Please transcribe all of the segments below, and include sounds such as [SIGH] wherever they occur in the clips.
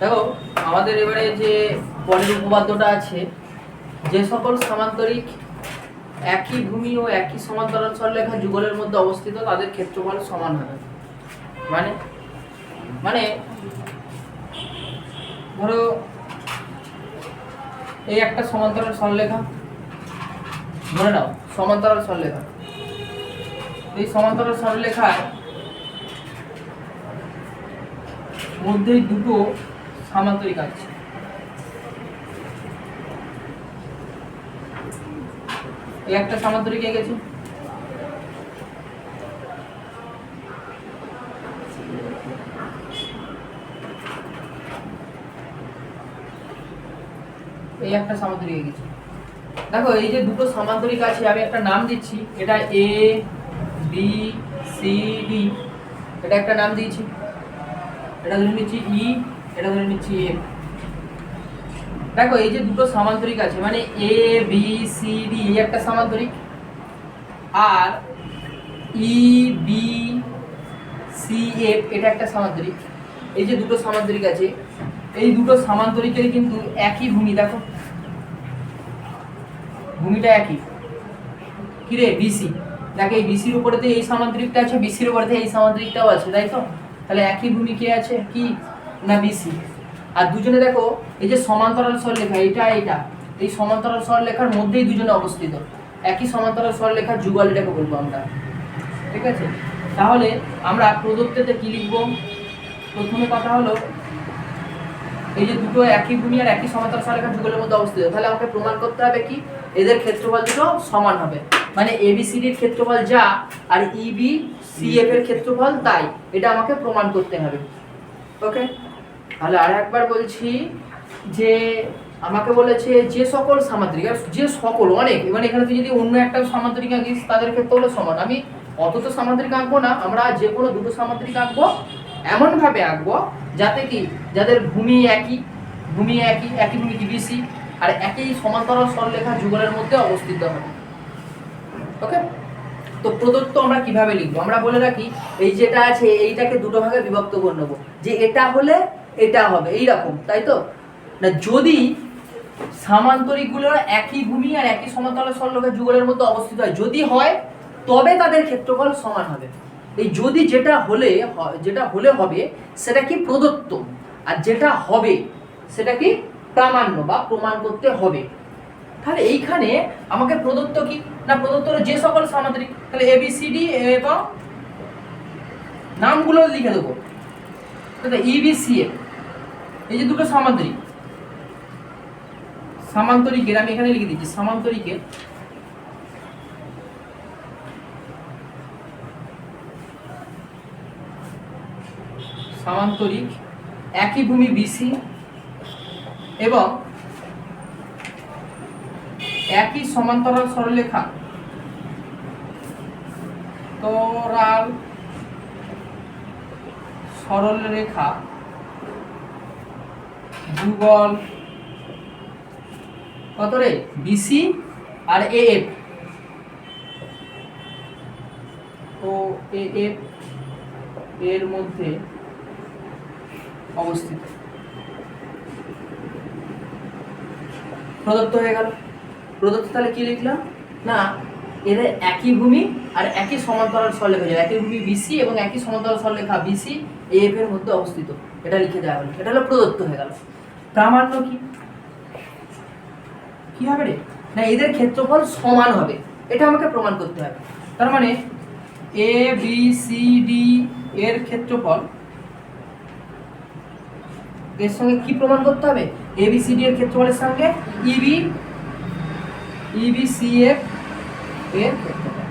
দেখো, আমাদের এবারে যে পরের উপপাদ্যটা আছে, যে সকল সামান্তরিক একই ভূমি ও একই সমান্তরাল সরলরেখা যুগলের মধ্যে অবস্থিত, তাদের ক্ষেত্রফল সমান হবে। মানে? মানে ধরো, এই একটা সমান্তরাল সরলরেখা ধরে নাও, সমান্তরাল সরলরেখা এই সমান্তরাল সরলরেখার মধ্যেই দুটো সামান্তরিক আছে এই একটা সামান্তরিক এ গেছে? এই একটা সামান্তরিক গেছে। দেখো, এই যে দুটো সামান্তরিক আছে আমি একটা নাম দিচ্ছি, এটা এ বি সি ডি এটা একটা নাম দিয়েছি। এটা ধরে নিচ্ছি ই এটা ধরে নিচ্ছি এফ দেখো, এই যে দুটো সামান্তরিক আছে মানে এ বি সি ডি একটা সামান্তরিক আর ই বি সি এফ এটা একটা সামান্তরিক। এই যে দুটো সামান্তরিক আছে, এই দুটো সামান্তরিকের কিন্তু একই ভূমি, দেখো। ভূমিটা একই। কিরে বিসি দেখো, এই বিসির উপরেতে এই সামান্তরিকটা আছে বিসির উপরেতে এই সামান্তরিকটাও আছে, তাই তো? তাহলে একই ভূমি কে আছে? কি? না বিসি আর দুজনে দেখো, এই যে সমান্তরাল সরলরেখা এটা এটা, এই সমান্তরাল সরলরেখার মধ্যেই দুজনে অবস্থিত। একই সমান্তরাল সরলরেখার যুগল এটাকে বলব আমরা। ঠিক আছে? তাহলে আমরা প্রদত্ততে কি লিখব? প্রথমে কথা হলো, এই যে দুটো একই ভূমি আর একই সমান্তরাল সরলরেখার যুগলের মধ্যে অবস্থিত, তাহলে আমাকে প্রমাণ করতে হবে কি? এদের ক্ষেত্রফল দুটো সমান হবে। মানে এবিসিডির ক্ষেত্রফল যা, আর E ইবি সিএফ এর ক্ষেত্রফল তাই। এটা আমাকে প্রমাণ করতে হবে। ওকে তাহলে আর একবার বলছি যে আমাকে বলেছে যে সকল সামান্তরিক আর যে সকল, অনেক মানে এখানে তুই যদি অন্য একটা সামান্তরিক আঁকিস, তাদের ক্ষেত্রে হলো সমান। আমি অত তো সামান্তরিক আঁকবো না, আমরা যে কোনো দুটো সামান্তরিক আঁকবো, এমনভাবে আঁকবো যাতে কি, যাদের ভূমি একই ভূমি একই একই ভূমি ডিবিসি আর একই সমান্তরাল সরলরেখা যুগলের মধ্যে অবস্থিত হবে। ওকে তো প্রদত্ত আমরা কীভাবে লিখব? আমরা বলে রাখি, এই যেটা আছে, এইটাকে দুটো ভাগে বিভক্ত করে নেব। যে এটা হলে এটা হবে এই রকম তাই তো? না, যদি সামান্তরিকগুলোর একই ভূমি আর একই সমান্তরাল সরলরেখা যুগলের মধ্যে অবস্থিত হয়, যদি হয়, তবে তাদের ক্ষেত্রফল সমান হবে। এই যদি যেটা হলে যেটা হলে হবে, সেটা কি প্রদত্ত? আর যেটা হবে, সেটা কি প্রামাণ্য বা প্রমাণ করতে হবে। তাহলে এইখানে আমাকে প্রদত্ত কি? না, প্রদত্ত যে সকল সামান্তরিক, তাহলে এ বি সি ডি এবং নামগুলো লিখে দেবো। তাহলে ই এ এই যে দুটো সামান্তরিক। সামান্তরিকের, আমি এখানে লিখে দিচ্ছি, সামান্তরিকের সামান্তরিক একই ভূমি বিসি এবং একই সমান্তরাল সরলরেখা। তরাল সরলরেখা যুগল কত রে? বিসি আর এ এফ তো এ এফ এর মধ্যে অবস্থিত। প্রদত্ত হয়ে গেল। প্রদত্ত তাহলে কি লিখলাম? না, এদের একই ভূমি আর একই সমান্তরাল সরলরেখা যায় একই ভূমি বিসি এবং একই সমান্তরাল সরলরেখা বিসি এফ এর মধ্যে অবস্থিত। এটা লিখে দেওয়া হলো। এটা হলো প্রদত্ত হয়ে গেল। প্রামাণ্য কি? কি হবে রে? না, এদের ক্ষেত্রফল সমান হবে। এটা আমাকে প্রমাণ করতে হবে। তার মানে এ বি সি ডি এর ক্ষেত্রফল এর সঙ্গে কি প্রমাণ করতে হবে? এ বি সি ডি এর ক্ষেত্রফলের সঙ্গে ইবি ইবি সি এফ এর ক্ষেত্রফল।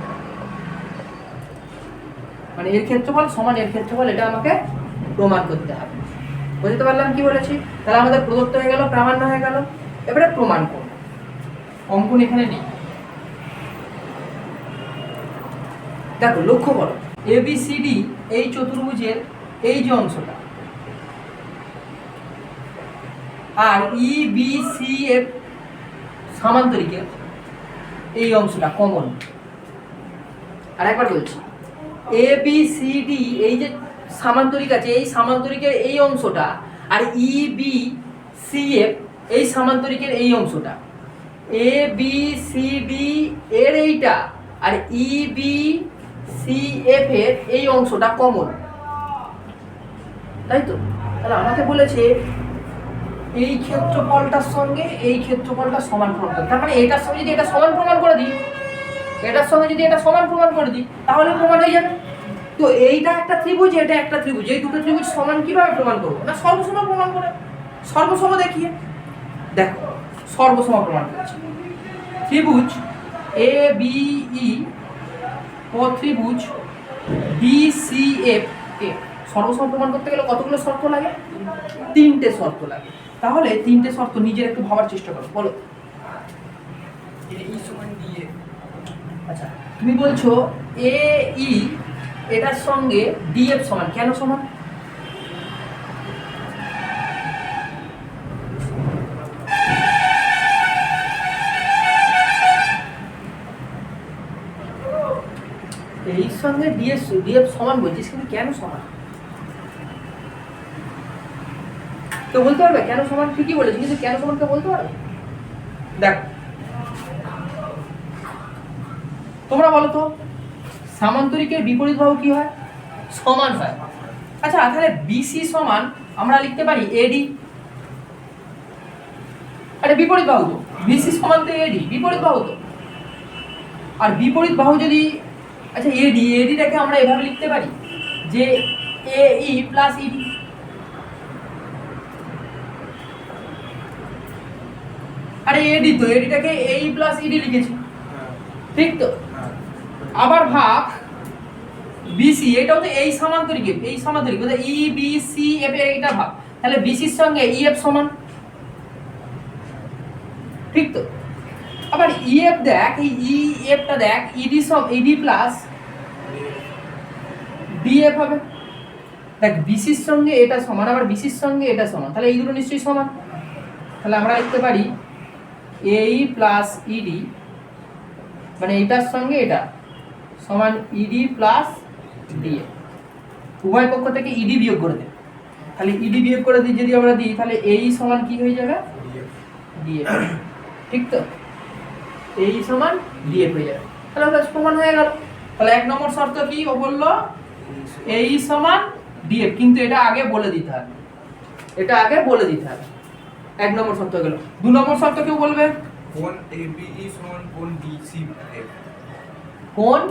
মানে এর ক্ষেত্রফল সমান এর ক্ষেত্রফল, এটা আমাকে প্রমাণ করতে হবে। বুঝতে পারলাম কি বলেছি? তাহলে আমাদের প্রদত্ত হয়ে গেল, প্রামাণ্য হয়ে গেল। এবারে প্রমাণ করব। অঙ্কন এখানে নেই। দেখো, লক্ষ্য করো। এবিসিডি এই চতুর্ভুজের এই যে অংশটা। আর ই বি সি এফ সামান্তরিকের এই অংশটা কমন আর একবার বলছি। এ বি সি ডি এই যে সামান্তরিক আছে, এই সামান্তরিকের এই অংশটা আর ই বি সি এফ এই সামান্তরিকের এই অংশটা। এ বি সি ডি এর এইটা আর ই বি সি এফ এর এই অংশটা কমন তাই তো? তাহলে আমাকে বলেছে এই ক্ষেত্রফলটার সঙ্গে এই ক্ষেত্রফলটা সমান প্রমাণ তার মানে এটার সঙ্গে যদি এটা সমান প্রমাণ করে দিই, এটার সঙ্গে যদি এটা সমান প্রমাণ করে দিই, তাহলে প্রমাণ হয়ে যাবে। তো এইটা একটা ত্রিভুজ এটা একটা ত্রিভুজ। এই দুটো ত্রিভুজ সমান কীভাবে প্রমাণ করব? না সর্বসম প্রমাণ করে। সর্বসম দেখিয়ে। দেখো সর্বসম প্রমাণ করেছি। ত্রিভুজ এ বি ই ও ত্রিভুজ বি সি এফ কে সর্বসম প্রমাণ করতে গেলে কতগুলো শর্ত লাগে? তিনটে শর্ত লাগে। তাহলে তিনটে শর্ত নিজের একটু ভাবার চেষ্টা করো। বলো। দিয়ে আচ্ছা তুমি বলছো এ ই এটার সঙ্গে ডিএফ সমান, কেন সমান? এই সঙ্গে ডিএফ ডিএফ সমান বলছিস, কিন্তু কেন সমান? তো বলতে পারবে, কেন সমান? ঠিকই বলেছি, কিন্তু কেন সমান কেউ বলতে পারবে? দেখ। তোমরা বলো তো। সামান্তরিকের বিপরীত বাহু কি হয়? সমান হয়। আচ্ছা তাহলে বিসি সমান আমরা লিখতে পারি এডি আরে বিপরীত বাহু তো। বিসি সমান তো এডি বিপরীত বাহু তো। আর বিপরীত বাহু যদি আচ্ছা এডি এডিটাকে আমরা এভাবে লিখতে পারি যে এ ই প্লাস ইডি আরে এডি তো এডিটাকে এই প্লাস ইডি লিখেছি। হ্যাঁ। ঠিক তো? আবার ভাগ বিসি এটাও তো এই সমান্তরিক এই সমান্তরিক মানে ই বি সি এফ এইটা ভাগ। তাহলে বিসির সঙ্গে ই এফ সমান? ঠিক তো? আবার ই এফ দেখ, এই ই এফটা দেখ ইডি সব ইডি প্লাস ডিএফ হবে। দেখ বিসির সঙ্গে এটা সমান, আবার বিসির সঙ্গে এটা সমান, তাহলে এই দুটো নিশ্চয়ই সমান। তাহলে আমরা লিখতে পারি এই প্লাস ইডি মানে এটার সঙ্গে এটা। সমান ইডি প্লাস ডিএ উভয় পক্ষ থেকে ইডি বিয়োগ করে দেব। তাহলে ইডি বিয়োগ করে দিই যদি আমরা দিই তাহলে এই সমান কি হয়ে যাবে? ডিএ [COUGHS] ঠিক তো? এই সমান ডিএ হয়ে যাবে। তাহলে প্রমাণ হয়ে গেল। তাহলে এক নম্বর শর্ত কি? ও বলল এই সমান ডিএফ কিন্তু এটা আগে বলে দিতে হবে। এটা আগে বলে দিতে হবে। এক নম্বর শর্ত গেল। দু নম্বর শর্ত কেউ বলবে? কোন এবিই সমান কোন ডিসি কোন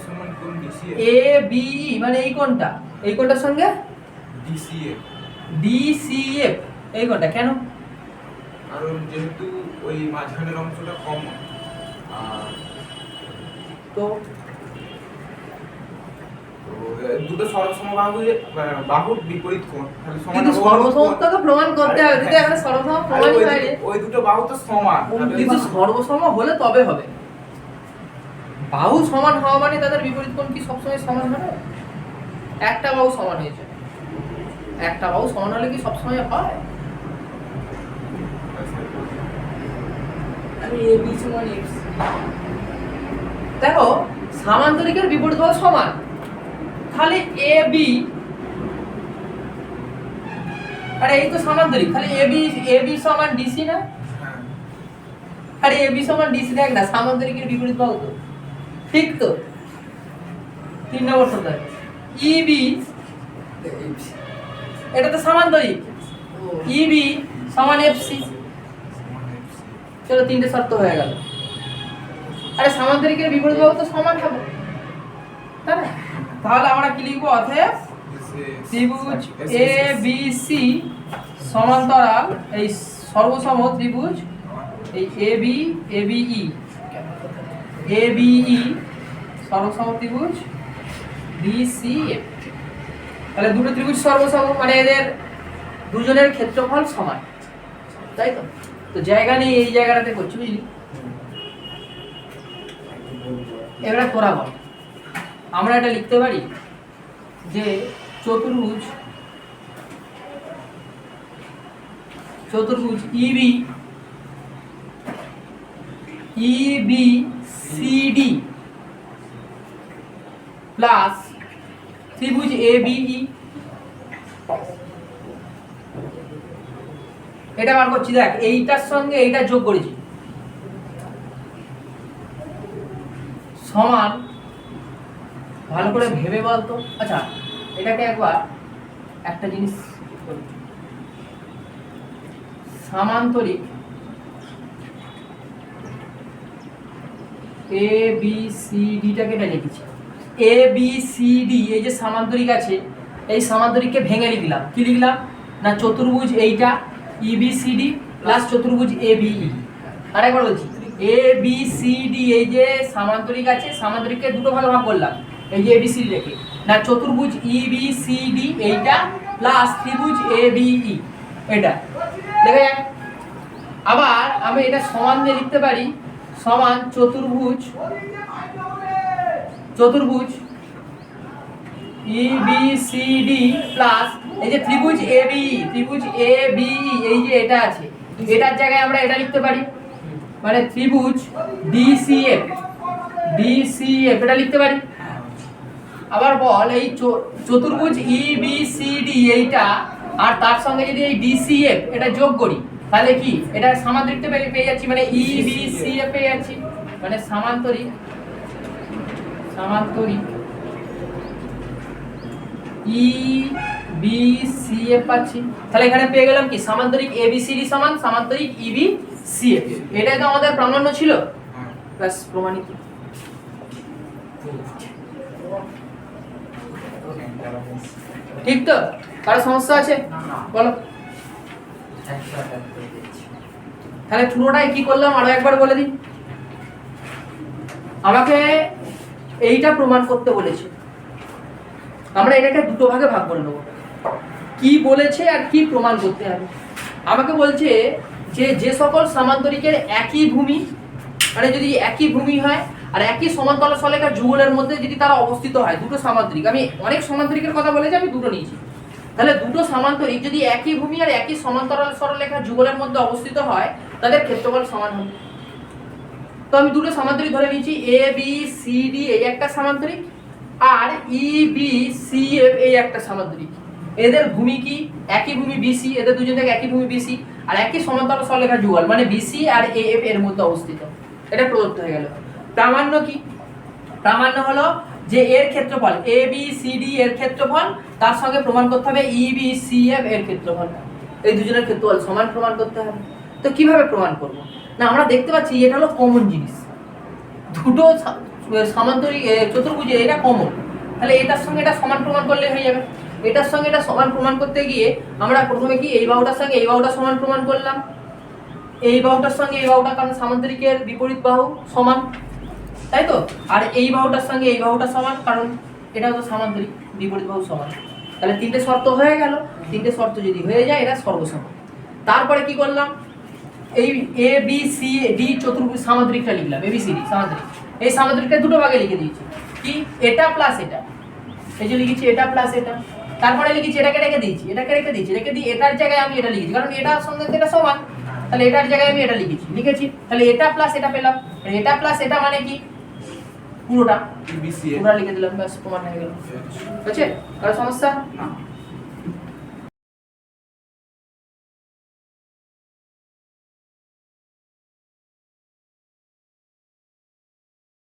সমান ডিসি এ বি মানে এই কোনটা এই কোনটার সঙ্গে? ডিসি ডিসিএফ এই কোনটা কেন? কারণ যেহেতু ওই মাঝখানের অংশটা কম। তো? দুটো সর্বসমবাহু বাহুর বিপরীত কোণ। তাহলে প্রমাণ করতে হবে যদি এখানে সর্বসম আরে প্রমাণই ওই দুটো- বাহু তো সমান তাহলে কিন্তু সর্বসম হলে তবে হবে। বাহু সমান হওয়া মানে তাদের বিপরীত কোণ কি সবসময় সমান হবে? একটা বাহু সমান হয়েছে। একটা বাহু সমান হলে কি সবসময় হয়? সমান দেখো সামান্তরিকের বিপরীত বাহু সমান। তাহলে এ বি আরে এই তো সামান্তরিক। তাহলে এ বি এ বি সমান ডিসি না? হ্যাঁ। আরে এ বি সমান ডিসি দেখ না সামান্তরিকের বিপরীত বাহু তো। ঠিক তো তিন নম্বর সন্ধান ই বি এটা তো সামান্তরিক ই বি সমান এফ সি সমান FC চলো তিনটে শর্ত হয়ে গেল। আরে সামান্তরিকের বিপরীত বাহু তো সমান হবে। তাই তাহলে আমরা কি লিখব? অতএব ত্রিভুজ এ বি সি সমান্তরাল, এই সর্বসম ত্রিভুজ, এই A B A B E A B E সর্বসম ত্রিভুজ বি সি এফ তাহলে দুটো ত্রিভুজ সর্বসম মানে এদের দুজনের ক্ষেত্রফল সমান। তাই তো? তো জায়গা নেই, এই জায়গাটাতে করছি, বুঝলি? এবারে তোরা বল আমরা এটা লিখতে পারি যে চতুর্ভুজ চতুর্ভুজ ইবি ইবি সিডি প্লাস ত্রিভুজ এ বিই এটা বার করছি, দেখ, এইটার সঙ্গে এইটা যোগ করেছি। সমান, ভালো করে ভেবে বলতো আচ্ছা এটাকে একবার একটা জিনিস। সামান্তরিক এ বি সি ডিটাকে এটা লিখেছি। এ বি সি ডি এই যে সামান্তরিক আছে, এই সামান্তরিককে ভেঙে লিখলাম। কি লিখলাম? না, চতুর্ভুজ এইটা E B C D plus চতুর্ভুজ এ বি ই আরেকবার বলছি এ বি সি ডি এই যে সামান্তরিক আছে, সামান্তরিককে দুটো ভাগে ভাগ করলাম। এই যে ডি রেখে না, চতুর্ভুজ ই বি সি ডি এইটা প্লাস ত্রিভুজ এ বি ই এটা। দেখা যাক। আবার আমি এটা সমান দিয়ে লিখতে পারি, সমান চতুর্ভুজ চতুর্ভুজ E B C D plus এই যে ত্রিভুজ এ বি ত্রিভুজ এ বি এই যে এটা আছে, এটার জায়গায় আমরা এটা লিখতে পারি। মানে ত্রিভুজ ডিসিএফ ডিসিএফ এটা লিখতে পারি। আবার বল এই চতুর্ভুজ ই বি সি ডি এইটা, আর তার সঙ্গে যদি এই ডিসিএফ এটা যোগ করি, তাহলে কি? এটা সামান্তরিকটা পেয়ে যাচ্ছি মানে ই বি সি এফ পেয়ে যাচ্ছি। মানে সামান্তরিক সামান্তরিক। ই বি সি এফ পাচ্ছি। তাহলে এখানে পেয়ে গেলাম কি? সামান্তরিক এ বি সি ডি সমান, সামান্তরিক ই বি সি এফ এটাই তো আমাদের প্রামাণ্য ছিল। ব্যাস, প্রমাণিত। ঠিক তো? কারও সমস্যা আছে? বলো। তাহলে পুরোটাই কি করলাম? আরও একবার বলে দিই। আমাকে এইটা প্রমাণ করতে বলেছে। আমরা এটাকে দুটো ভাগে ভাগ করে নেব। কি বলেছে আর কি প্রমাণ করতে হবে? আমাকে বলছে যে যে সকল সামান্তরিকের একই ভূমি মানে যদি একই ভূমি হয়, আর একই সমান্তরাল সলেখার যুগলের মধ্যে যদি তারা অবস্থিত হয়, দুটো সামান্তরিক, আমি অনেক সামান্তরিকের কথা বলেছি, আমি দুটো নিয়েছি। তাহলে দুটো সামান্তরিক যদি একই ভূমি আর একই সমান্তরাল সরলরেখার যুগলের মধ্যে অবস্থিত হয়, তাদের ক্ষেত্রফল সমান হবে। তো আমি দুটো সামান্তরিক ধরে নিয়েছি এ বি সি ডি এই একটা সামান্তরিক, আর ই বি সি এফ এই একটা সামান্তরিক। এদের ভূমি কি? একই ভূমি বিসি এদের দুজন থেকে একই ভূমি বিসি আর একই সমান্তরাল সরলরেখার যুগল মানে বিসি আর এ এফ এর মধ্যে অবস্থিত। এটা প্রদত্ত হয়ে গেল। প্রামাণ্য কি? প্রামাণ্য হলো যে এর ক্ষেত্রফল এ বি সি ডি এর ক্ষেত্রফল, তার সঙ্গে প্রমাণ করতে হবে ই বি সি এফ এর ক্ষেত্রফল। এই দুজনের ক্ষেত্রফল সমান প্রমাণ করতে হবে। তো কীভাবে প্রমাণ করব? না, আমরা দেখতে পাচ্ছি এটা হলো কমন জিনিস। দুটো সামান্তরিক চতুর্ভুজে, এটা কমন তাহলে এটার সঙ্গে এটা সমান প্রমাণ করলে হয়ে যাবে। এটার সঙ্গে এটা সমান প্রমাণ করতে গিয়ে আমরা প্রথমে কি, এই বাহুটার সঙ্গে এই বাহুটা সমান প্রমাণ করলাম। এই বাহুটার সঙ্গে এই বাহুটা কারণ সামান্তরিকের বিপরীত বাহু সমান, তাই তো? আর এই বাহুটার সঙ্গে এই বাহুটা সমান কারণ এটা তো সামান্তরিক বিপরীত বাহু সমান। তাহলে তিনটে শর্ত হয়ে গেল। তিনটে শর্ত যদি হয়ে যায়, এটা সর্বসমান। তারপরে কি করলাম? এই এ বি সি ডি চতুর্ভুজ সামান্তরিকটা লিখলাম এ বি সি ডি সামান্তরিক এই সামান্তরিকটা দুটো ভাগে লিখে দিয়েছি। কি? এটা প্লাস এটা। এই যে লিখেছি এটা প্লাস এটা। তারপরে লিখেছি এটাকে রেখে দিয়েছি এটাকে রেখে দিয়েছি। রেখে দিয়ে এটার জায়গায় আমি এটা লিখেছি। কারণ এটার সঙ্গে এটা সমান। তাহলে এটার জায়গায় আমি এটা লিখেছি। লিখেছি। তাহলে এটা প্লাস এটা পেলাম। এটা প্লাস এটা মানে কি? পুরোটা। পুরোটা লিখে দিলাম ব্যাস প্রমাণ হয়ে গেল। ঠিক আছে কারও সমস্যা? না।